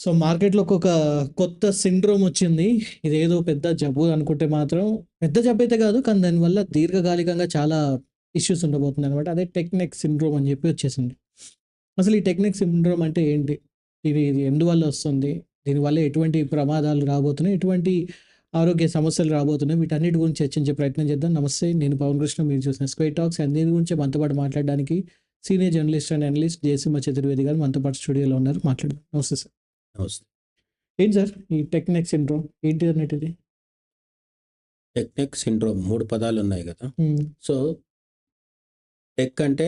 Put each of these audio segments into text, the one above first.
So మార్కెట్లో ఒక కొత్త సిండ్రోమ్ వచ్చింది. ఇదేదో పెద్ద జబ్బు అనుకుంటే మాత్రం పెద్ద జబ్బు అయితే కాదు. కానీ దానివల్ల దీర్ఘకాలికంగా చాలా ఇష్యూస్ ఉండబోతున్నాయనమాట. అదే టెక్నిక్ సిండ్రోమ్ అని చెప్పి వచ్చేసింది. అసలు ఈ టెక్నిక్ సిండ్రోమ్ అంటే ఏంటి? ఇది ఇది ఎందువల్ల వస్తుంది? దీనివల్ల ఎటువంటి ప్రమాదాలు రాబోతున్నాయి? ఎటువంటి ఆరోగ్య సమస్యలు రాబోతున్నాయి? వీటన్నిటి గురించి చర్చించే ప్రయత్నం చేద్దాం. నమస్తే. నేను పవన్ కృష్ణ. మీరు చూసిన స్క్వే టాక్స్. అన్ని గురించి మనతో పాటు మాట్లాడడానికి senior journalist and analyst Jayasimha Chaturvedi గారు మనతో పాటు స్టూడియోలో ఉన్నారు. మాట్లాడదాం. నమస్తే సార్. నమస్తే. ఏంటి సార్ ఈ టెక్ నెక్ సిండ్రోమ్? ఏంటి అన్నట్టుది? టెక్ నెక్ సిండ్రోమ్ 3 పదాలు ఉన్నాయి కదా! సో, టెక్ అంటే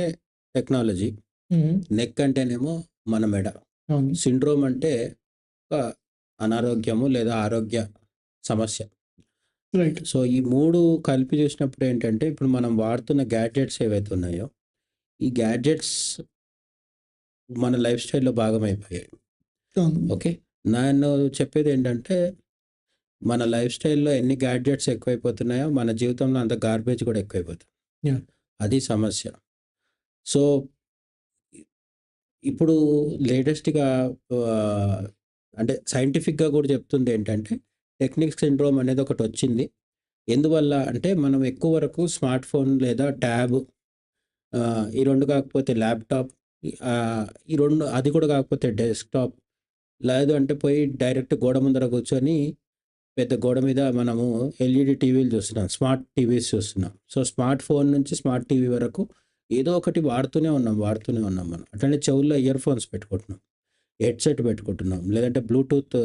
టెక్నాలజీ. నెక్ అంటేనేమో మన మెడ. సిండ్రోమ్ అంటే ఒక అనారోగ్యము లేదా ఆరోగ్య సమస్య. రైట్. సో, ఈ 3 కలిపి చూసినప్పుడు ఏంటంటే ఇప్పుడు మనం వాడుతున్న గ్యాడ్జెట్స్ ఏవైతే ఉన్నాయో, ఈ గ్యాడ్జెట్స్ మన లైఫ్ స్టైల్‌లో భాగమైపోయాయి. అవును. ఓకే. నేను చెప్పేది ఏంటంటే మన లైఫ్ స్టైల్‌లో ఎన్ని గ్యాడ్జెట్స్ ఎక్కువైపోతున్నాయో మన జీవితంలో అంత గార్బేజ్ కూడా ఎక్కువైపోతుంది. అది సమస్య. సో, ఇప్పుడు లేటెస్ట్‌గా అంటే సైంటిఫిక్‌గా కూడా చెప్తుంది ఏంటంటే టెక్ నెక్ సిండ్రోమ్ అనేది ఒకటొచ్చింది. ఎందువల్ల అంటే మనం ఎక్కువ వరకు స్మార్ట్ ఫోన్ లేదా ట్యాబ్ ఈ 2 కాకపోతే ల్యాప్‌టాప్ ఈ 2 అది కూడా కాకపోతే డెస్క్‌టాప్ లేదు అంటే పోయి డైరెక్ట్ గోడ ముందర కూర్చొని పెద్ద గోడ మీద మనము ఎల్ఈడీ టీవీలు చూస్తున్నాం. స్మార్ట్ టీవీస్ చూస్తున్నాం. సో, స్మార్ట్ ఫోన్ నుంచి స్మార్ట్ టీవీ వరకు ఏదో ఒకటి వాడుతూనే ఉన్నాం. వాడుతూనే ఉన్నాం మనం. అట్లనే చెవుల్లో ఇయర్ ఫోన్స్ పెట్టుకుంటున్నాం. హెడ్‌సెట్ పెట్టుకుంటున్నాం. లేదంటే బ్లూటూత్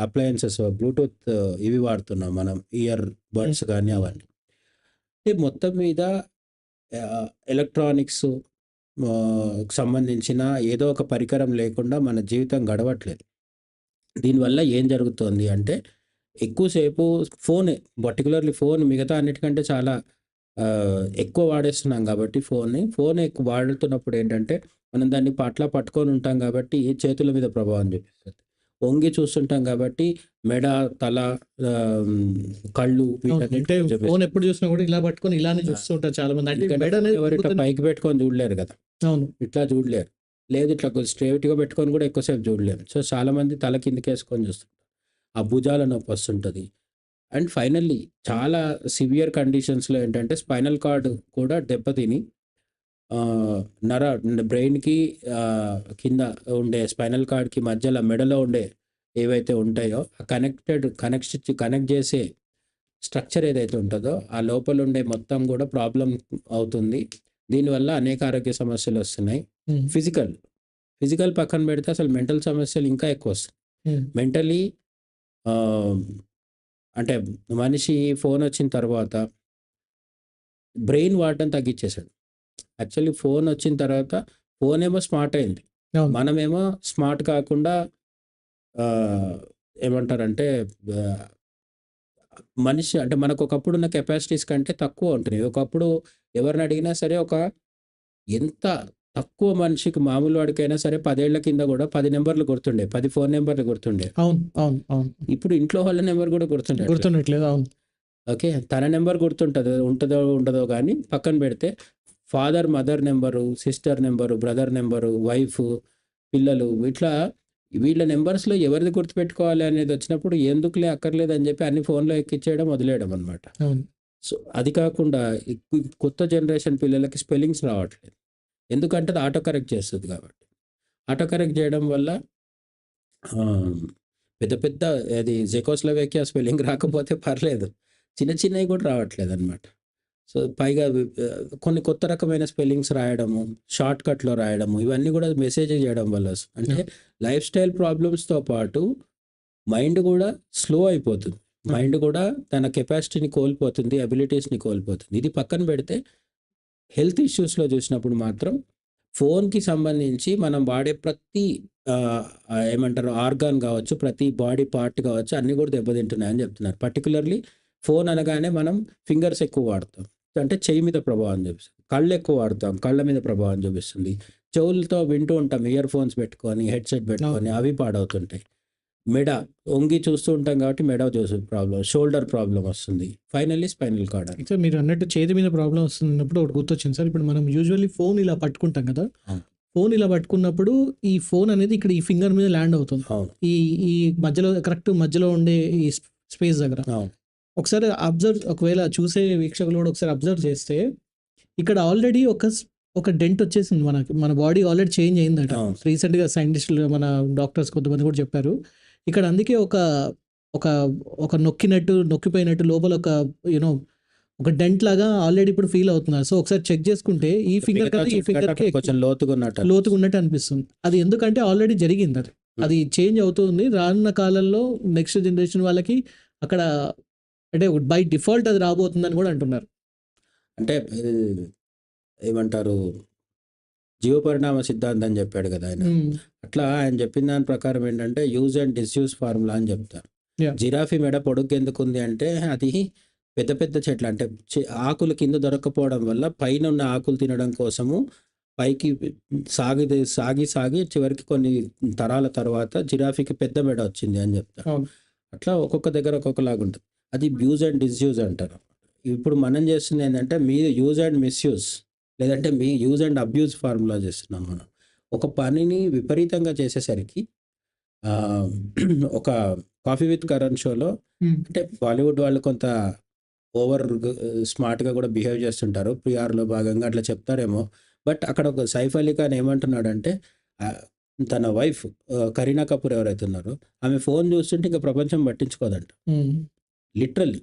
అప్లయెన్సెస్ బ్లూటూత్ ఇవి వాడుతున్నాం మనం. ఇయర్ బడ్స్ గానీ అవన్నీ. అంటే మొత్తం మీద ఎలక్ట్రానిక్స్ సంబంధించిన ఏదో ఒక పరికరం లేకుండా మన జీవితం గడవట్లేదు. దీనివల్ల ఏం జరుగుతోంది అంటే ఎక్కువసేపు ఫోనే పర్టిక్యులర్‌లీ ఫోన్ మిగతా అన్నిటికంటే చాలా ఎక్కువ వాడేస్తున్నాం కాబట్టి ఫోన్‌ని. ఫోన్ ఎక్కువ వాడుతున్నప్పుడు ఏంటంటే మనం దాన్ని అట్లా పట్టుకొని ఉంటాం కాబట్టి చేతుల మీద ప్రభావం చూపిస్తది. వంగి చూస్తుంటాం కాబట్టి మెడ, తల కళ్ళు. అంటే ఫోన్. ఎప్పుడు చూసినా కూడా ఇలా పట్టుకొని ఇలానే చూస్తూ ఉంటారు చాలా మంది. అంటే మెడ పైకి పెట్టుకొని చూడలేరు కదా! అవును. ఇట్లా చూడలేరు. లేదు ఇట్లా స్ట్రేట్గా పెట్టుకొని కూడా ఎక్కువసేపు చూడలేము. సో, చాలామంది తల కిందకేసుకొని చూస్తుంటారు. ఆ భుజాల నొప్పి వస్తుంటుంది అండ్ ఫైనల్లీ చాలా సివియర్ కండిషన్స్‌లో ఏంటంటే స్పైనల్ కార్డ్ కూడా దెబ్బతిని నర బ్రెయిన్‌కి కింద ఉండే స్పైనల్ కార్డ్‌కి మధ్యలో మెడలో ఉండే ఏవైతే ఉంటాయో ఆ కనెక్టెడ్ కనెక్ట్ కనెక్ట్ చేసే స్ట్రక్చర్ ఏదైతే ఉంటుందో ఆ లోపల ఉండే మొత్తం కూడా ప్రాబ్లం అవుతుంది. దీనివల్ల అనేక ఆరోగ్య సమస్యలు వస్తున్నాయి. ఫిజికల్, ఫిజికల్ పక్కన పెడితే అసలు మెంటల్ సమస్యలు ఇంకా ఎక్కువొస్తాయి. హ్మ్. మెంటల్లీ ఆహ్, అంటే మనిషి ఫోన్ వచ్చిన తర్వాత బ్రెయిన్ వాడడం తగ్గించేసాడు. యాక్చువల్లీ ఫోన్ వచ్చిన తర్వాత ఫోనేమో స్మార్ట్ అయింది. మనమేమో స్మార్ట్ కాకుండా ఏమంటారంటే మనిషి అంటే మనకు ఒకప్పుడు ఉన్న కెపాసిటీస్ కంటే తక్కువ ఉంటున్నాయి. ఒకప్పుడు ఎవరిని అడిగినా సరే ఒక ఎంత తక్కువ మనిషికి మామూలు వాడికైనా సరే 10 ఏళ్ళ కింద కూడా 10 నంబర్లు గుర్తుండే. 10 ఫోన్ నంబర్లు గుర్తుండే. అవును. అవును. అవును. ఇప్పుడు ఇంట్లో వాళ్ళ నంబర్ కూడా గుర్తుండట్లేదు. గుర్తుండట్లేదు. అవును. ఓకే. తన నంబర్ గుర్తుంటదో ఉంటదో ఉండదో గానీ పక్కన పెడితే father, mother number, sister number, brother number, wife, పిల్లలు ఇట్లా వీళ్ళ నంబర్స్‌లో ఎవరిది గుర్తుపెట్టుకోవాలి అనేది వచ్చినప్పుడు ఎందుకులే అక్కర్లేదు అని చెప్పి అన్ని ఫోన్‌లో ఎక్కించేయడం వదిలేయడం అనమాట. సో, అది కాకుండా కొత్త జనరేషన్ పిల్లలకి స్పెల్లింగ్స్ రావట్లేదు. ఎందుకంటే అది ఆటో కరెక్ట్ చేస్తది కాబట్టి. ఆటో కరెక్ట్ చేయడం వల్ల పెద్ద పెద్ద అది జెకోస్లోవేకియా స్పెల్లింగ్ రాకపోతే పర్లేదు. చిన్న చిన్నవి కూడా రావట్లేదనమాట. సో, పైగా కొన్ని కొత్త రకమైన స్పెల్లింగ్స్ రాయడము, షార్ట్ కట్‌లో రాయడము ఇవన్నీ కూడా మెసేజ్ చేయడం వల్ల. అంటే! లైఫ్ స్టైల్ ప్రాబ్లమ్స్‌తో పాటు మైండ్ కూడా స్లో అయిపోతుంది. మైండ్ కూడా తన కెపాసిటీని కోల్పోతుంది. అబిలిటీస్‌ని కోల్పోతుంది. ఇది పక్కన పెడితే హెల్త్ ఇష్యూస్‌లో చూసినప్పుడు మాత్రం ఫోన్‌కి సంబంధించి మనం వాడే ప్రతి ఏమంటారు ఆర్గాన్ కావచ్చు, ప్రతి బాడీ పార్ట్ కావచ్చు అన్నీ కూడా దెబ్బతింటున్నాయని చెప్తున్నారు. పర్టిక్యులర్‌లీ ఫోన్ అనగానే మనం ఫింగర్స్ ఎక్కువ వాడతాం. అంటే చెయ్యి మీద ప్రభావం చూపిస్తుంది. కళ్ళు ఎక్కువ వాడతాం. కళ్ళ మీద ప్రభావం చూపిస్తుంది. చెవులతో వింటూ ఉంటాం ఇయర్ ఫోన్స్ పెట్టుకొని, హెడ్‌సెట్ పెట్టుకొని. అవి పాడవుతుంటాయి. మెడ వంగి చూస్తూ ఉంటాం కాబట్టి మెడ చూసే ప్రాబ్లమ్, షోల్డర్ ప్రాబ్లమ్ వస్తుంది. ఫైనల్లీ స్పైనల్ కార్డ్ అని. సార్ మీరు అన్నట్టు చేతి మీద ప్రాబ్లమ్ వస్తున్నప్పుడు ఒకటి గుర్తొచ్చింది సార్. ఇప్పుడు మనం యూజువల్లీ ఫోన్ ఇలా పట్టుకుంటాం కదా! ఫోన్ ఇలా పట్టుకున్నప్పుడు ఈ ఫోన్ అనేది ఇక్కడ ఈ ఫింగర్ మీద ల్యాండ్ అవుతుంది ఈ ఈ మధ్యలో కరెక్ట్ మధ్యలో ఉండే ఈ స్పేస్ దగ్గర ఒకసారి అబ్జర్వ్ ఒకవేళ చూసే వీక్షకులు కూడా ఒకసారి అబ్జర్వ్ చేస్తే ఇక్కడ ఆల్రెడీ ఒక ఒక డెంట్ వచ్చేసింది మనకి మన బాడీ ఆల్రెడీ చేంజ్ అయిందట. రీసెంట్గా సైంటిస్టులు మన డాక్టర్స్ కొంతమంది కూడా చెప్పారు ఇక్కడ అందుకే ఒక ఒక ఒక నొక్కినట్టు నొక్కిపోయినట్టు లోపల ఒక యూనో ఒక డెంట్ లాగా ఆల్రెడీ ఇప్పుడు ఫీల్ అవుతున్నారు. సో ఒకసారి చెక్ చేసుకుంటే ఈ ఫింగర్ కన్నా ఈ ఫింగర్ కొంచెం లోతుగా ఉన్నట్టు లోతుగా ఉన్నట్టు అనిపిస్తుంది. అది ఎందుకంటే ఆల్రెడీ జరిగింది అది. అది చేంజ్ అవుతుంది. రానున్న కాలంలో నెక్స్ట్ జనరేషన్ వాళ్ళకి అక్కడ అంటే బై డిఫాల్ట్ అది రాబోతుందని కూడా అంటున్నారు. అంటే ఏమంటారు? జీవపరిణామ సిద్ధాంతం అని చెప్పాడు కదా ఆయన. అట్లా ఆయన చెప్పిన దాని ప్రకారం ఏంటంటే యూజ్ అండ్ డిస్యూజ్ ఫార్ములా అని చెప్తారు. జిరాఫీ మెడ పొడుగు ఎందుకు ఉంది అంటే అది పెద్ద పెద్ద చెట్లు అంటే ఆకులు కింద దొరకపోవడం వల్ల పైన ఉన్న ఆకులు తినడం కోసము పైకి సాగి సాగి సాగి చివరికి కొన్ని తరాల తర్వాత జిరాఫీకి పెద్ద మెడ వచ్చింది అని చెప్తారు. అట్లా ఒక్కొక్క దగ్గర ఒక్కొక్కలాగా ఉంటుంది. అది యూజ్ అండ్ డిస్యూజ్ అంటారు. ఇప్పుడు మనం చేస్తుంది ఏంటంటే మీ యూజ్ అండ్ మిస్యూజ్ లేదంటే మీ యూజ్ అండ్ అబ్యూజ్ ఫార్ములా చేస్తున్నాం మనం. ఒక పనిని విపరీతంగా చేసేసరికి ఒక కాఫీ విత్ కరణ్ షోలో అంటే బాలీవుడ్ వాళ్ళు కొంత ఓవర్ స్మార్ట్గా కూడా బిహేవ్ చేస్తుంటారు. పిఆర్లో భాగంగా అట్లా చెప్తారేమో. బట్ అక్కడ ఒక సైఫ్ అలీ ఖాన్ ఏమంటున్నాడంటే తన వైఫ్ కరీనా కపూర్ ఎవరైతే ఉన్నారో ఆమె ఫోన్ చూస్తుంటే ఇంకా ప్రపంచం పట్టించుకోదంట. లిటరల్లీ.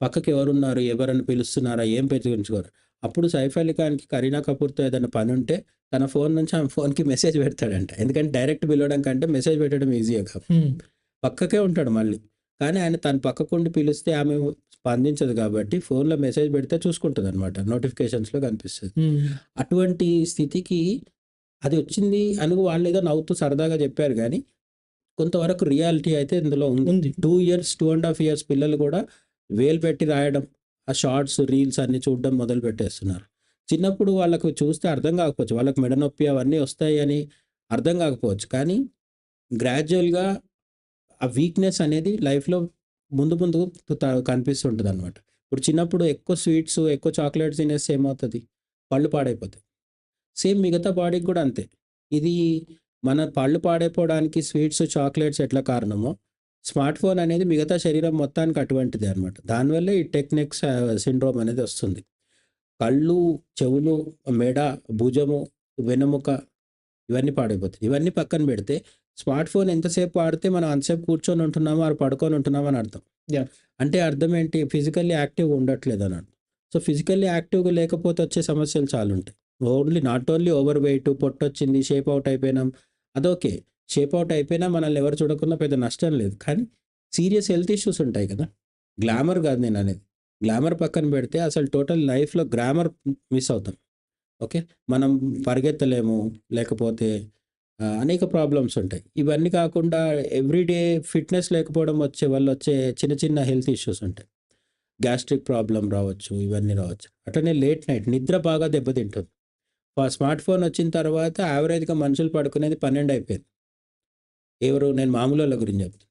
పక్కకి ఎవరున్నారు ఎవరని పిలుస్తున్నారా ఏం పెట్టుకోరు అప్పుడు సైఫ్ అలీ ఖాన్కి కరీనా కపూర్తో ఏదైనా పని ఉంటే తన ఫోన్ నుంచి ఆమె ఫోన్కి మెసేజ్ పెడతాడంట. ఎందుకంటే డైరెక్ట్ పిలవడం కంటే మెసేజ్ పెట్టడం ఉమ్, పక్కకే ఉంటాడు మళ్ళీ. కానీ ఆయన తన పక్కకుండి పిలిస్తే ఆమె స్పందించదు కాబట్టి ఫోన్లో మెసేజ్ పెడితే చూసుకుంటుంది అనమాట నోటిఫికేషన్స్లో కనిపిస్తుంది. అటువంటి స్థితికి అది వచ్చింది అని వాళ్ళు ఏదో నవ్వుతూ సరదాగా చెప్పారు కానీ కొంతవరకు రియాలిటీ అయితే ఇందులో ఉంది. Two years two and half years పిల్లలు కూడా వేలు పెట్టి రాయడం ఆ షార్ట్స్ రీల్స్ అన్ని చూడడం మొదలు పెట్టేస్తున్నారు. చిన్నప్పుడు వాళ్ళకు చూస్తే అర్థం కాకపోవచ్చు. వాళ్ళకి మెడ నొప్పి అవన్నీ వస్తాయి అని అర్థం కాకపోవచ్చు. కానీ గ్రాడ్యువల్గా ఆ వీక్నెస్ అనేది లైఫ్లో ముందు ముందు కనిపిస్తుంటుంది అనమాట ఇప్పుడు చిన్నప్పుడు ఎక్కువ స్వీట్స్ ఎక్కువ చాక్లెట్స్ తినేస్తే ఏమవుతుంది? పళ్ళు పాడైపోతాయి. సేమ్ మిగతా బాడీకి కూడా అంతే. ఇది మన పళ్ళు పాడైపోవడానికి స్వీట్స్ చాక్లెట్స్ ఎట్లా కారణమో స్మార్ట్ ఫోన్ అనేది మిగతా శరీరం మొత్తానికి అటువంటిది అనమాట దానివల్లే ఈ టెక్నిక్స్ సిండ్రోమ్ అనేది వస్తుంది. కళ్ళు చెవులు మెడ భుజము వెన్నెముక ఇవన్నీ పాడైపోతాయి. ఇవన్నీ పక్కన పెడితే స్మార్ట్ ఫోన్ ఎంతసేపు వాడితే మనం అంతసేపు కూర్చొని ఉంటున్నామో అది పడుకొని ఉంటున్నామో అని అర్థం. అంటే అర్థం ఏంటి? ఫిజికల్లీ యాక్టివ్గా ఉండట్లేదు అని అర్థం. సో ఫిజికల్లీ యాక్టివ్గా లేకపోతే వచ్చే సమస్యలు చాలా ఉంటాయి. Only not only over weight పొట్టొచ్చింది షేప్ అవుట్ అయిపోయినాం అదోకే. షేప్ అవుట్ అయిపోయినా మనల్ని ఎవరు చూడకుండా పెద్ద నష్టం లేదు. కానీ సీరియస్ హెల్త్ ఇష్యూస్ ఉంటాయి కదా. గ్లామర్ కాదు నేను అనేది. గ్లామర్ పక్కన పెడితే అసలు టోటల్ లైఫ్లో గ్రామర్ మిస్ అవుతాం. ఓకే మనం పరిగెత్తలేము. లేకపోతే అనేక ప్రాబ్లమ్స్ ఉంటాయి. ఇవన్నీ కాకుండా ఎవ్రీడే ఫిట్నెస్ లేకపోవడం వచ్చే వల్ల వచ్చే చిన్న చిన్న హెల్త్ ఇష్యూస్ ఉంటాయి. గ్యాస్ట్రిక్ ప్రాబ్లం రావచ్చు ఇవన్నీ రావచ్చు. అట్లనే లేట్ నైట్ నిద్ర బాగా దెబ్బతింటుంది. స్మార్ట్ ఫోన్ వచ్చిన తర్వాత యావరేజ్గా మనుషులు పడుకునేది పన్నెండు అయిపోయింది. ఎవరు నేను మామూలు వాళ్ళ గురించి చెప్తున్నాను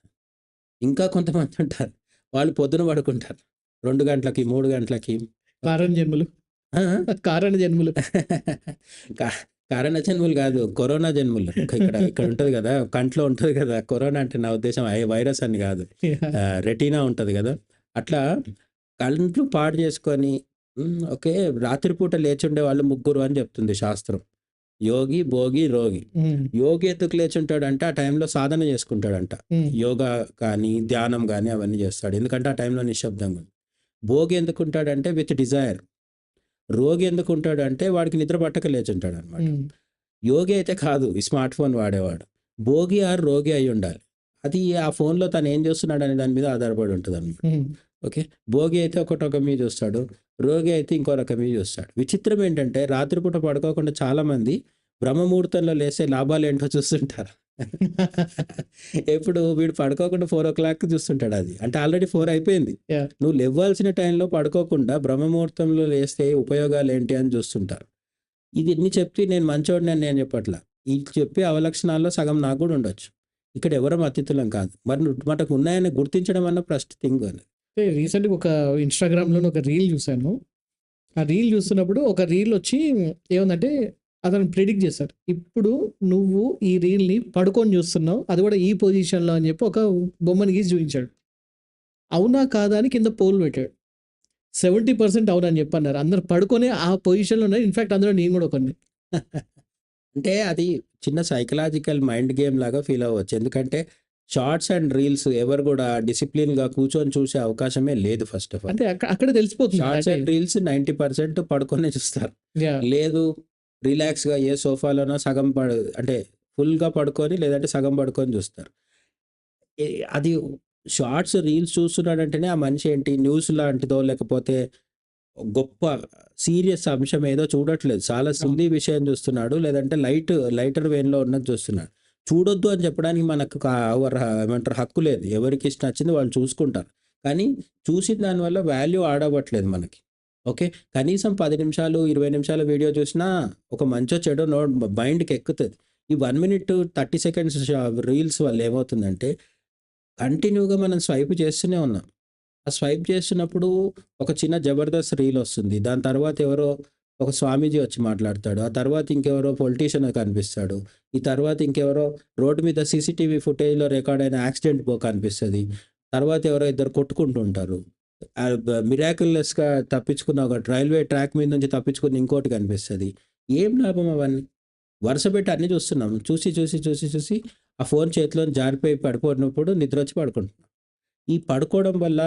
ఇంకా కొంతమంది ఉంటారు. వాళ్ళు పొద్దున పడుకుంటారు. రెండు గంటలకి మూడు గంటలకి. కారణ జన్మలు? కారణ జన్మలు. కారణ జన్ములు కాదు కరోనా జన్ములు. ఇక్కడ ఇక్కడ ఉంటుంది కదా కంట్లో ఉంటుంది కదా కరోనా అంటే నా ఉద్దేశం ఐ వైరస్ అని కాదు. రెటీనా ఉంటుంది కదా. అట్లా కళ్ళు పాడు చేసుకొని "ఉమ్, ఓకే రాత్రిపూట లేచి ఉండే వాళ్ళు ముగ్గురు అని చెప్తుంది శాస్త్రం. యోగి భోగి రోగి. యోగి ఎందుకు లేచి ఉంటాడంటే ఆ టైంలో సాధన చేసుకుంటాడంట. యోగా కానీ ధ్యానం కానీ అవన్నీ చేస్తాడు. ఎందుకంటే ఆ టైంలో నిశ్శబ్దంగా భోగి ఎందుకు ఉంటాడంటే విత్ డిజైర్ రోగి ఎందుకు ఉంటాడంటే వాడికి నిద్ర పట్టక లేచి ఉంటాడు అనమాట యోగి అయితే కాదు ఈ స్మార్ట్ ఫోన్ వాడేవాడు. భోగి ఆర్ రోగి అయి ఉండాలి. అది ఆ ఫోన్లో తను ఏం చేస్తున్నాడు అనే దాని మీద ఆధారపడి ఉంటుంది అనమాట ఓకే? భోగి అయితే ఒక రకం మీద చూస్తాడు. రోగి అయితే ఇంకో రకం మీద చూస్తాడు. విచిత్రం ఏంటంటే రాత్రిపూట పడుకోకుండా చాలా మంది బ్రహ్మముహూర్తంలో లేసే లాభాలు ఏంటో చూస్తుంటారు. ఎప్పుడు వీడు పడుకోకుండా ఫోర్ ఓ క్లాక్ చూస్తుంటాడు అది. అంటే ఆల్రెడీ ఫోర్ అయిపోయింది. నువ్వు లేవ్వాల్సిన టైంలో పడుకోకుండా బ్రహ్మముహూర్తంలో లేస్తే ఉపయోగాలు ఏంటి అని చూస్తుంటారు. ఇది ఎన్ని చెప్తే నేను మంచోడిని అని నేను చెప్పట్లా. ఈ చెప్పే అవలక్షణాల్లో సగం నాకు కూడా ఉండొచ్చు. ఇక్కడ ఎవరం అతిథులం కాదు. మరి మనకు ఉన్నాయని గుర్తించడం అన్న ఫస్ట్ థింగ్ అని అంటే రీసెంట్గా ఒక ఇన్స్టాగ్రామ్లో ఒక రీల్ చూశాను ఆ రీల్ చూస్తున్నప్పుడు ఒక రీల్ వచ్చి ఏముందంటే అతను ప్రిడిక్ట్ చేశాడు. ఇప్పుడు నువ్వు ఈ రీల్‌ని పడుకొని చూస్తున్నావు. అది కూడా ఈ పొజిషన్‌లో అని చెప్పి ఒక బొమ్మని గీసి చూపించాడు అవునా? కాదా? అని కింద పోల్ పెట్టాడు. 70% అవునని చెప్పన్నారు. అందరు పడుకొనే ఆ పొజిషన్‌లో ఉన్నారు. ఇన్‌ఫాక్ట్ అందులో నేను కూడా కొన్ని అంటే అది చిన్న సైకలాజికల్ మైండ్ గేమ్ లాగా ఫీల్ అవ్వచ్చు. ఎందుకంటే షార్ట్స్ అండ్ రీల్స్ ఎవరు కూడా డిసిప్లిన్‌గా కూర్చొని చూసే అవకాశమే లేదు ఫస్ట్ ఆఫ్ ఆల్. అంటే అక్క అక్కడే తెలిసిపోతుంది. షార్ట్స్ అండ్ రీల్స్ 90% పడుకొనే చూస్తారు. లేదు రిలాక్స్‌గా ఏ సోఫాలోనో సగం పడు అంటే ఫుల్‌గా పడుకొని లేదంటే సగం పడుకొని చూస్తారు. అది షార్ట్స్, రీల్స్ చూస్తున్నాడంటేనే ఆ మనిషి ఏంటి న్యూస్ లాంటిదో లేకపోతే గొప్ప సీరియస్ అంశం ఏదో చూడట్లేదు. చాలా. సిల్లీ విషయం చూస్తున్నాడు. లేదంటే లైట్ లైటర్ వేన్‌లో ఉన్నది చూస్తున్నాడు. చూడొద్దు అని చెప్పడానికి మనకు అవర్ ఏమంటారు హక్కు లేదు. ఎవరికి ఇష్టం వచ్చింది వాళ్ళు చూసుకుంటారు. కానీ చూసిన దానివల్ల వాల్యూ ఆడవట్లేదు మనకి. ఓకే. కనీసం పది నిమిషాలు, 20 నిమిషాల వీడియో చూసినా ఒక మంచో చెడో నో మైండ్‌కి ఎక్కుతుంది ఈ వన్ మినిట్ 30 సెకండ్స్ రీల్స్ వల్ల ఏమవుతుందంటే కంటిన్యూగా మనం స్వైప్ చేస్తూనే ఉన్నాం. ఆ స్వైప్ చేస్తున్నప్పుడు ఒక చిన్న జబర్దస్త్ రీల్ వస్తుంది. దాని తర్వాత ఎవరో ఒక స్వామీజీ వచ్చి మాట్లాడతాడు. ఆ తర్వాత ఇంకెవరో పొలిటీషియన్ కనిపిస్తాడు. ఈ తర్వాత ఇంకెవరో రోడ్డు మీద సీసీటీవీ ఫుటేజ్‌లో రికార్డ్ అయిన యాక్సిడెంట్ బో కనిపిస్తుంది తర్వాత ఎవరో ఇద్దరు కొట్టుకుంటుంటారు మిరాకులెస్గా తప్పించుకున్న ఒక రైల్వే ట్రాక్ మీద నుంచి తప్పించుకుని ఇంకోటి కనిపిస్తుంది ఏం లాభం అవన్నీ? వరుస పెట్టి అన్నీ చూస్తున్నాం. చూసి, చూసి, చూసి, చూసి ఆ ఫోన్ చేతిలో జారిపోయి పడిపోయినప్పుడు నిద్ర వచ్చి పడుకుంటున్నాం. ఈ పడుకోవడం వల్ల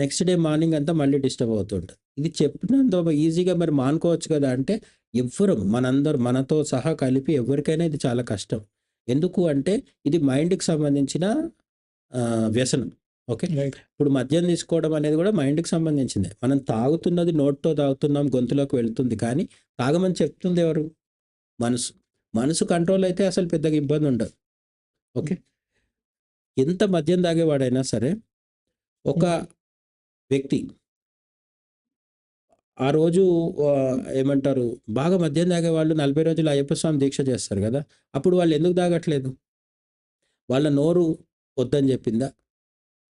నెక్స్ట్ డే మార్నింగ్ అంతా మళ్ళీ డిస్టర్బ్ అవుతుంటది. ఇది చెప్పినంత ఈజీగా మరి మానుకోవచ్చు కదా! అంటే ఎవ్వరం మనందరం మనతో సహా కలిపి ఎవరికైనా ఇది చాలా కష్టం. ఎందుకు అంటే ఇది మైండ్‌కి సంబంధించిన వ్యసనం. ఓకే. ఇప్పుడు మద్యం తీసుకోవడం అనేది కూడా మైండ్‌కి సంబంధించిందే. మనం తాగుతున్నది నోటితో తాగుతున్నాం, గొంతులోకి వెళ్తుంది. కానీ తాగమని చెప్తుంది ఎవరు? మనసు. మనసు కంట్రోల్ అయితే అసలు పెద్దగా ఇబ్బంది ఉండదు. ఓకే. ఎంత మద్యం తాగేవాడైనా సరే ఒక. వ్యక్తి ఆ రోజు ఏమంటారు బాగా మద్యం తాగేవాళ్ళు 40 రోజులు అయ్యప్ప స్వామి దీక్ష చేస్తారు కదా! అప్పుడు వాళ్ళు ఎందుకు తాగట్లేదు? వాళ్ళ నోరు వద్దని చెప్పిందా?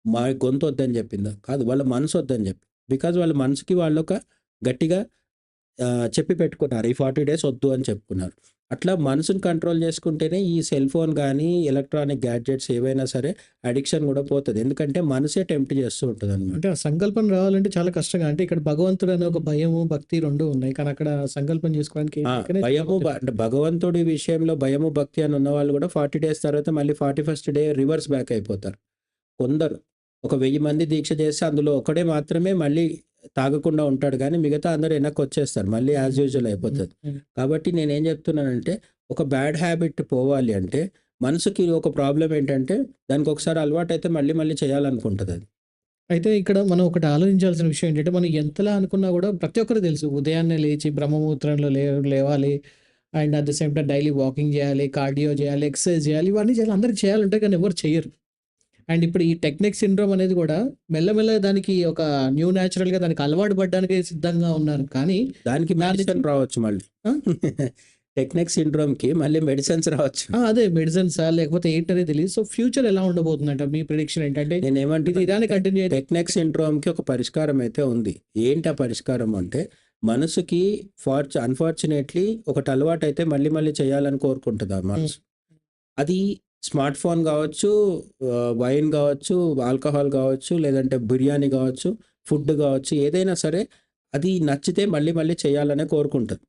మా గొంతు వద్దని చెప్పిందా? కాదు. వాళ్ళ మనసు వద్దని చెప్పి. బికాజ్ వాళ్ళ మనసుకి వాళ్ళొక గట్టిగా ఆహ్, చెప్పి పెట్టుకున్నారు. ఈ 40 డేస్ వద్దు అని చెప్పుకున్నారు. అట్లా మనసుని కంట్రోల్ చేసుకుంటేనే ఈ సెల్ ఫోన్ గానీ, ఎలక్ట్రానిక్ గ్యాడ్జెట్స్ ఏవైనా సరే అడిక్షన్ కూడా పోతది. ఎందుకంటే మనసే టెంప్ట్ చేస్తూ ఉంటదనమాట. అంటే ఆ సంకల్పన రావాలంటే చాలా కష్టంగా అంటే ఇక్కడ భగవంతుడు అనే ఒక భయము, భక్తి 2 ఉన్నాయి. కానీ అక్కడ సంకల్పం చేసుకోవడానికి భయము అంటే భగవంతుడి విషయంలో భయము, భక్తి అని ఉన్నవాళ్ళు కూడా 40 డేస్ తర్వాత మళ్ళీ 41st డే రివర్స్ బ్యాక్ అయిపోతారు. కొందరు ఒక 1000 మంది దీక్ష చేస్తే అందులో ఒకడే మాత్రమే మళ్ళీ తాగకుండా ఉంటాడు కానీ మిగతా అందరూ వెనక్కొచ్చేస్తారు. మళ్ళీ యాజ్ యూజువల్. అయిపోతది. కాబట్టి నేనేం చెప్తున్నానంటే ఒక బ్యాడ్ హ్యాబిట్ పోవాలి అంటే మనసుకి ఒక ప్రాబ్లమ్ ఏంటంటే దానికి ఒకసారి అలవాటైతే మళ్ళీ మళ్ళీ చేయాలనుకుంటదది. అయితే ఇక్కడ మనం ఒకటి ఆలోచించాల్సిన విషయం ఏంటంటే మనం ఎంతలా అనుకున్నా కూడా ప్రతి ఒక్కరికి తెలుసు. ఉదయాన్నే లేచి బ్రహ్మముహూర్తంలో లే లేవాలి. And at the same time daily walking చేయాలి, కార్డియో చేయాలి, ఎక్సర్సైజ్ చేయాలి. ఇవన్నీ చేయాలి. అందరికి చేయాలంటాయి కానీ ఎవరు చెయ్యరు. అండ్ ఇప్పుడు ఈ టెక్నిక్ సిండ్రోమ్ అనేది కూడా మెల్లమెల్లగా దానికి ఒక న్యూ న్యాచురల్‌గా దానికి అలవాటు పడడానికి సిద్ధంగా ఉన్నారు. కానీ దానికి దాని మెడిసిన్ రావచ్చు మళ్ళీ. టెక్నిక్ సిండ్రోమ్‌కి మళ్ళీ మెడిసిన్స్ రావచ్చు. అదే మెడిసిన్సా లేకపోతే ఏంటనేది తెలీదు. సో ఫ్యూచర్ ఎలా ఉండబోతుందంట మీ ప్రిడిక్షన్ ఏంటంటే ఇది నేనేమంటున్నా ఇలానే కంటిన్యూ అయితే టెక్నిక్ సిండ్రోమ్‌కి ఒక పరిష్కారం అయితే ఉంది. ఏంటి ఆ పరిష్కారం అంటే మనసుకి ఫార్చ్ అన్‌ఫార్చునేట్‌లీ ఒకటి అలవాటైతే మళ్ళీ మళ్ళీ చేయాలని కోరుకుంటది ఆ. మనసు. అది స్మార్ట్ ఫోన్ కావచ్చు, వైన్ కావచ్చు, ఆల్కహాల్ కావచ్చు, లేదంటే బిర్యానీ కావచ్చు, ఫుడ్ కావచ్చు, ఏదైనా సరే అది నచ్చితే మళ్ళీ మళ్ళీ చేయాలనే కోరుకుంటది.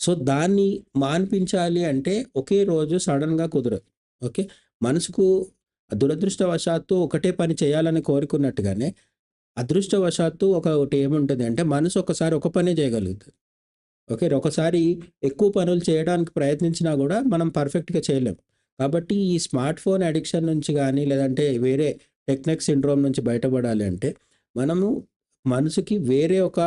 సో దాన్ని మాన్పించాలి అంటే ఒకే రోజు సడెన్‌గా కుదరదు. ఓకే. మనసుకు దురదృష్టవశాత్తు ఒకటే పని చేయాలని కోరుకున్నట్టుగానే అదృష్టవశాత్తు ఒకటి ఏముంటది అంటే మనసు ఒకసారి ఒక పనే చేయగలుగుతది. ఓకే. ఒకసారి ఎక్కువ పనులు చేయడానికి ప్రయత్నించినా కూడా మనం పర్ఫెక్ట్‌గా చేయలేం. కాబట్టి ఈ స్మార్ట్ ఫోన్ అడిక్షన్ నుంచి కానీ లేదంటే వేరే టెక్నిక్ సిండ్రోమ్ నుంచి బయటపడాలి అంటే మనము మనసుకి వేరే ఒక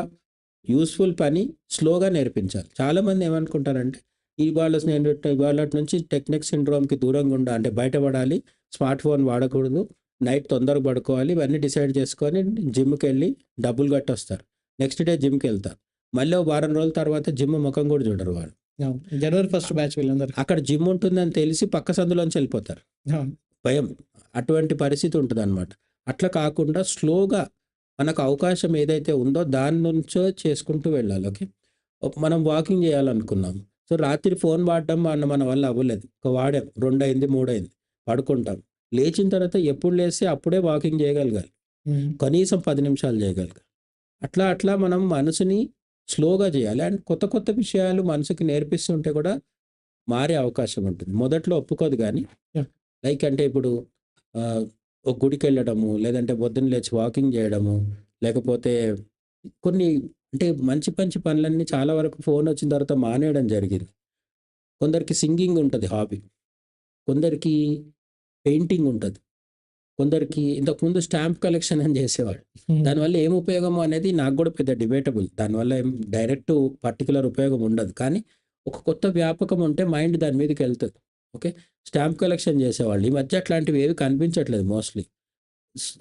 యూస్ఫుల్ పని స్లోగా నేర్పించాలి. చాలామంది ఏమనుకుంటారంటే ఇవాళ నేను ఇవాళ నుంచి టెక్నిక్ సిండ్రోమ్‌కి దూరంగా ఉండాలి అంటే బయటపడాలి. స్మార్ట్ ఫోన్ వాడకూడదు. నైట్ తొందరగా పడుకోవాలి. ఇవన్నీ డిసైడ్ చేసుకొని జిమ్కి వెళ్ళి డబ్బులు కట్టొస్తారు. నెక్స్ట్ డే జిమ్కి వెళ్తారు మళ్ళీ వారం రోజుల తర్వాత జిమ్ ముఖం కూడా చూడరు వాళ్ళు. జనవరి ఫస్ట్ బ్యాచ్ వీళ్ళందరూ. అక్కడ జిమ్ ఉంటుందని తెలిసి పక్క సందులోంచి వెళ్ళిపోతారు. భయం. అటువంటి పరిస్థితి ఉంటదనమాట. అట్లా కాకుండా స్లోగా మనకు అవకాశం ఏదైతే ఉందో దాని నుంచో చేసుకుంటూ వెళ్ళాలి. ఓకే. మనం వాకింగ్ చేయాలనుకున్నాం సో రాత్రి ఫోన్ వాడడం మన మన వల్ల అవ్వలేదు ఒక వాడాం రెండు అయింది మూడు అయింది పడుకుంటాం లేచిన తర్వాత ఎప్పుడు లేస్తే అప్పుడే వాకింగ్ చేయగలగాలి కనీసం పది నిమిషాలు చేయగలగాలి అట్లా అట్లా మనం మనసుని స్లోగా చేయాలి. అండ్ కొత్త కొత్త విషయాలు మనసుకి నేర్పిస్తుంటే కూడా మారే అవకాశం ఉంటుంది. మొదట్లో ఒప్పుకోదు కానీ. లైక్ అంటే ఇప్పుడు ఒక గుడికి వెళ్ళడము లేదంటే పొద్దున్న లేచి వాకింగ్ చేయడము లేకపోతే కొన్ని అంటే మంచి మంచి పనులన్నీ చాలా వరకు ఫోన్ వచ్చిన తర్వాత మానేయడం జరిగింది. కొందరికి సింగింగ్ ఉంటుంది హాబీ. కొందరికి పెయింటింగ్ ఉంటుంది. కొందరికి ఇంతకుముందు స్టాంప్ కలెక్షన్ అని చేసేవాడు దానివల్ల ఏం ఉపయోగం అనేది నాకు కూడా పెద్ద డిబేటబుల్. దానివల్ల ఏం డైరెక్ట్ పర్టికులర్ ఉపయోగం ఉండదు. కానీ ఒక కొత్త వ్యాపకం ఉంటే మైండ్ దాని మీదకి వెళ్తుంది. ఓకే? స్టాంప్ కలెక్షన్ చేసేవాళ్ళు. ఈ మధ్య అట్లాంటివి ఏవి కనిపించట్లేదు మోస్ట్లీ.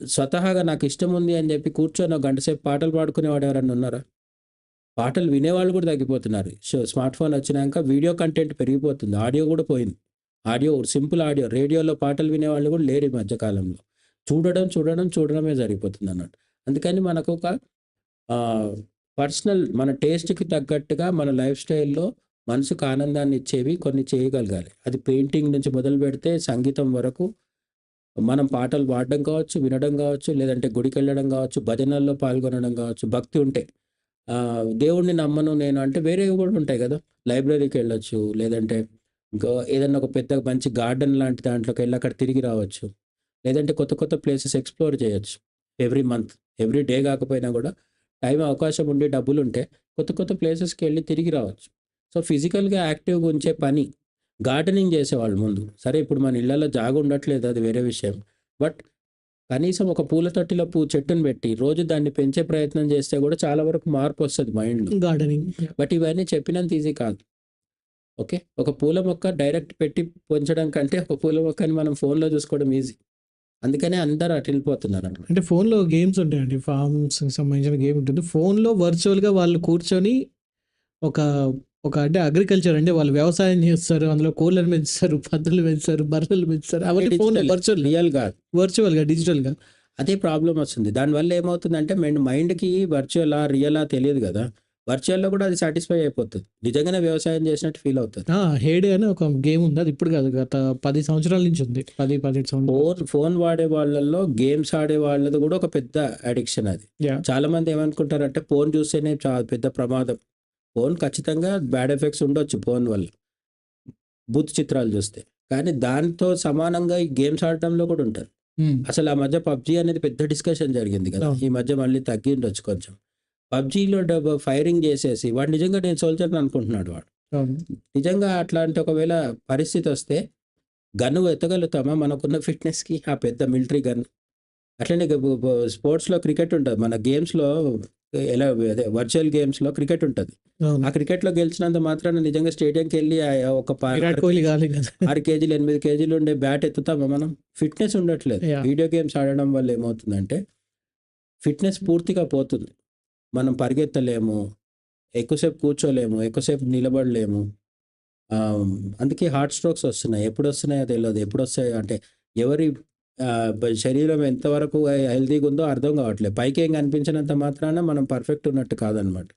స్వతహాగా నాకు ఇష్టం ఉంది అని చెప్పి కూర్చొని ఒక గంట సేపు పాటలు పాడుకునేవాడు ఎవరన్నా ఉన్నారా? పాటలు వినేవాళ్ళు కూడా తగ్గిపోతున్నారు. సో స్మార్ట్ ఫోన్ వచ్చినాక వీడియో కంటెంట్ పెరిగిపోతుంది. ఆడియో కూడా పోయింది. ఆడియో సింపుల్ ఆడియో రేడియోలో పాటలు వినేవాళ్ళు కూడా లేరు ఈ మధ్యకాలంలో చూడడం చూడడం చూడడమే జరిగిపోతుంది అన్నట్టు అందుకని మనకు ఒక పర్సనల్ మన టేస్ట్కి తగ్గట్టుగా మన లైఫ్ స్టైల్లో మనసుకు ఆనందాన్ని ఇచ్చేవి కొన్ని చేయగలగాలి. అది పెయింటింగ్ నుంచి మొదలు పెడితే సంగీతం వరకు మనం పాటలు పాడడం కావచ్చు వినడం కావచ్చు లేదంటే గుడికి వెళ్ళడం కావచ్చు భజనల్లో పాల్గొనడం కావచ్చు భక్తి ఉంటే. దేవుణ్ణి నమ్మను నేను అంటే వేరే కూడా ఉంటాయి కదా. లైబ్రరీకి వెళ్ళొచ్చు లేదంటే ఇంకా ఏదన్నా ఒక పెద్ద మంచి గార్డెన్ లాంటి దాంట్లోకి వెళ్ళి అక్కడ తిరిగి రావచ్చు. లేదంటే కొత్త కొత్త ప్లేసెస్ ఎక్స్ప్లోర్ చేయొచ్చు. ఎవ్రీ మంత్ ఎవ్రీ డే కాకపోయినా కూడా టైం అవకాశం ఉండి డబ్బులు ఉంటే కొత్త కొత్త ప్లేసెస్కి వెళ్ళి తిరిగి రావచ్చు. సో ఫిజికల్గా యాక్టివ్గా ఉంచే పని గార్డెనింగ్ చేసేవాళ్ళు ముందు. సరే ఇప్పుడు మన ఇళ్ళలో జాగ ఉండట్లేదు అది వేరే విషయం. బట్ కనీసం ఒక పూల తొట్టిలో పూ చెట్టును పెట్టి రోజు దాన్ని పెంచే ప్రయత్నం చేస్తే కూడా చాలా వరకు మార్పు వస్తుంది మైండ్లో. గార్డెనింగ్. బట్ ఇవన్నీ చెప్పినంత ఈజీ కాదు. ఓకే? ఒక పూల మొక్క డైరెక్ట్ పెట్టి పెంచడం కంటే ఒక పూల మొక్కని మనం ఫోన్లో చూసుకోవడం ఈజీ. అందుకనే అందరూ అటు వెళ్ళిపోతున్నారు అన్నమాట అంటే ఫోన్లో గేమ్స్ ఉంటాయండి. ఫార్మ్స్ సంబంధించిన గేమ్ ఉంటుంది. ఫోన్లో వర్చువల్గా వాళ్ళు కూర్చొని ఒక ఒక అంటే అగ్రికల్చర్ అంటే వాళ్ళు వ్యవసాయం చేస్తారు. అందులో కోళ్ళను పెంచుతారు పద్ధతులు పెంచుతారు బర్రెలు పెంచుతారు. అవన్నీ ఫోన్ వర్చువల్. రియల్ కాదు వర్చువల్గా డిజిటల్గా. అదే ప్రాబ్లం వస్తుంది. దానివల్ల ఏమవుతుందంటే మైండ్ మైండ్కి వర్చువలా రియలా తెలియదు కదా. వర్చువల్లో కూడా అది సాటిస్ఫై అయిపోతుంది. నిజంగానే వ్యవసాయం చేసినట్టు ఫీల్ అవుతుంది హేడ్ అని ఒక గేమ్ ఉంది. అది ఇప్పుడు కాదు గత పది సంవత్సరాల నుంచి ఉంది. పది పదిహేడు సంవత్సరాలు. ఫోన్ ఫోన్ వాడే వాళ్ళల్లో గేమ్స్ ఆడే వాళ్ళది కూడా ఒక పెద్ద అడిక్షన్ అది. చాలా మంది ఏమనుకుంటారంటే ఫోన్ చూస్తేనే చాలా పెద్ద ప్రమాదం. ఫోన్ ఖచ్చితంగా బ్యాడ్ ఎఫెక్ట్స్ ఉండొచ్చు ఫోన్ వల్ల. బూత్ చిత్రాలు చూస్తే. కానీ దాంతో సమానంగా ఈ గేమ్స్ ఆడటంలో కూడా ఉంటారు. అసలు ఆ మధ్య పబ్జి అనేది పెద్ద డిస్కషన్ జరిగింది కదా. ఈ మధ్య మళ్ళీ తగ్గి ఉండొచ్చు కొంచెం. పబ్జిలో ఫైరింగ్ చేసేసి వాడు నిజంగా నేను సోల్జర్ అనుకుంటున్నాడు వాడు. నిజంగా అట్లాంటి ఒకవేళ పరిస్థితి వస్తే గన్ను ఎత్తగలుగుతామా? మనకున్న ఫిట్నెస్కి ఆ పెద్ద మిలిటరీ గన్. అట్లనే స్పోర్ట్స్లో క్రికెట్ ఉంటుంది. మన గేమ్స్లో ఎలా అదే వర్చువల్ గేమ్స్లో క్రికెట్ ఉంటుంది. ఆ క్రికెట్లో గెలిచినంత మాత్రాన నిజంగా స్టేడియంకి వెళ్ళి ఒక ఆరు కేజీలు ఎనిమిది కేజీలు ఉండే బ్యాట్ ఎత్తుతామా మనం? ఫిట్నెస్ ఉండట్లేదు. వీడియో గేమ్స్ ఆడడం వల్ల ఏమవుతుందంటే ఫిట్నెస్ పూర్తిగా పోతుంది. మనం పరిగెత్తలేము ఎక్కువసేపు కూర్చోలేము ఎక్కువసేపు నిలబడలేము. అందుకే హార్ట్ స్ట్రోక్స్ వస్తున్నాయి. ఎప్పుడు వస్తున్నాయో తెలియదు ఎప్పుడు వస్తాయో అంటే ఎవరి శరీరం ఎంతవరకు హెల్తీగా ఉందో అర్థం కావట్లేదు. పైకి ఏం కనిపించినంత మాత్రాన మనం పర్ఫెక్ట్ ఉన్నట్టు కాదనమాట.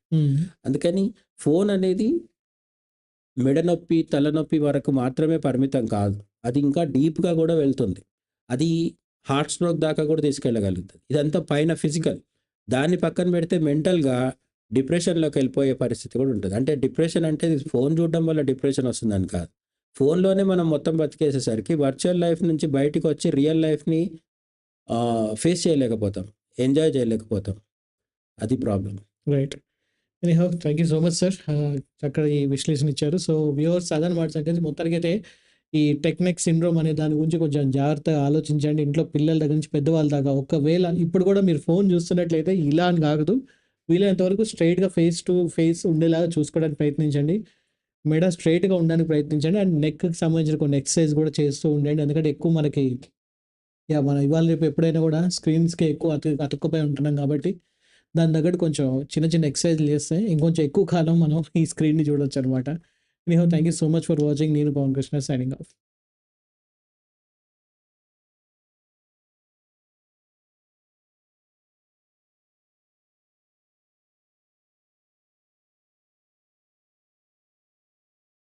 అందుకని ఫోన్ అనేది మెడ నొప్పి తలనొప్పి వరకు మాత్రమే పరిమితం కాదు. అది ఇంకా డీప్గా కూడా వెళ్తుంది. అది హార్ట్ స్ట్రోక్ దాకా కూడా తీసుకెళ్ళగలుగుతుంది. ఇదంతా పైన ఫిజికల్. దాన్ని పక్కన పెడితే మెంటల్గా డిప్రెషన్లోకి వెళ్ళిపోయే పరిస్థితి కూడా ఉంటుంది. అంటే డిప్రెషన్ అంటే ఫోన్ చూడడం వల్ల డిప్రెషన్ వస్తుందని కాదు. ఫోన్లోనే మనం మొత్తం బతికేసేసరికి వర్చువల్ లైఫ్ నుంచి బయటికి వచ్చి రియల్ లైఫ్ని ఫేస్ చేయలేకపోతాం. ఎంజాయ్ చేయలేకపోతాం. అది problem right. Anyhow thank you so much sir. చక్కటి విశ్లేషణ ఇచ్చారు. సో వ్యూవర్స్ అదనమాట సంగతి మొత్తానికి అయితే ఈ టెక్నిక్ సిండ్రోమ్ అనే దాని గురించి కొంచెం జాగ్రత్తగా ఆలోచించండి. ఇంట్లో పిల్లల దగ్గర నుంచి పెద్దవాళ్ళ దాకా. ఒకవేళ ఇప్పుడు కూడా మీరు ఫోన్ చూస్తున్నట్లయితే ఇలా అని కాదు. వీలైనంత వరకు స్ట్రైట్గా ఫేస్ టు ఫేస్ ఉండేలాగా చూసుకోవడానికి ప్రయత్నించండి. మెడ స్ట్రైట్గా ఉండడానికి ప్రయత్నించండి. అండ్ నెక్కి సంబంధించిన కొన్ని ఎక్సర్సైజ్ కూడా చేస్తూ ఉండండి. ఎందుకంటే ఎక్కువ మనకి యా మనం ఇవాళ రేపు ఎప్పుడైనా కూడా స్క్రీన్స్కి ఎక్కువ అతు అతుక్కుపోయి ఉంటున్నాం కాబట్టి దాని తగ్గట్టు కొంచెం చిన్న చిన్న ఎక్సర్సైజ్ చేస్తే ఇంకొంచెం ఎక్కువ కాలం మనం ఈ స్క్రీన్ని చూడొచ్చు అనమాట Anyhow, thank you so much for watching. Neil Bonkrishna signing off.